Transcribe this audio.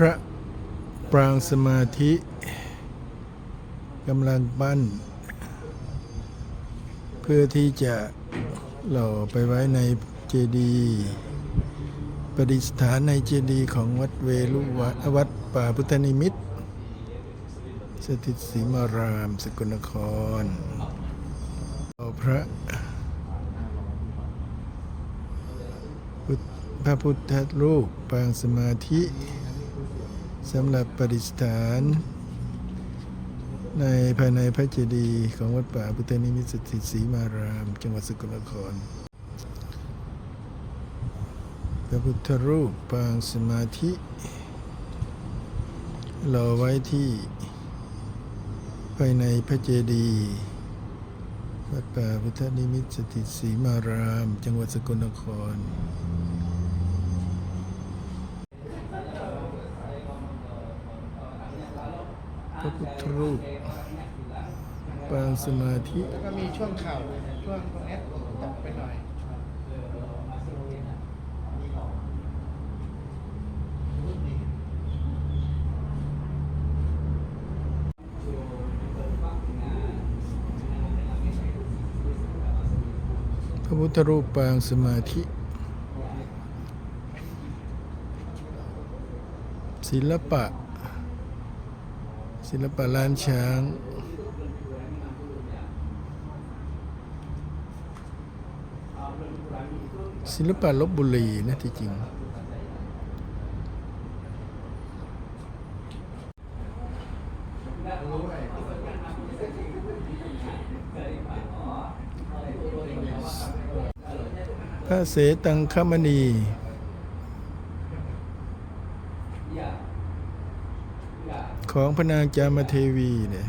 พระปรางสมาธิกำลังปั้น เพื่อที่จะหล่อไปไว้ในเจดีย์ประดิษฐานในเจดีย์ของวัดเวลุวะวัดป่าพุทธนิมิตร สถิตศรีมารามสกลนครเอพระพุทธพระพุทธรูปปางสมาธิ สำหรับประดิษฐาน ในภายในพระเจดีย์ของวัดป่าพุทธนิมิตสถิตศรีมาราม จังหวัดสกลนคร พระพุทธรูปปางสมาธิรอไว้ที่ ภายในพระเจดีย์วัดป่าพุทธนิมิตสถิตศรีมาราม จังหวัดสกลนคร ระพุทธรูปปางสมาธิแล้วก็มีช่วงเข่าช่วงตรงเนี้ยตกไปหน่อยพระพุทธรูปปางสมาธิ ศิลปะ ศิลปะล้านช้างศิลปะลบบุรีนะที่จริง พระเสตังคมณี ของพระนางจามเทวีเนี่ย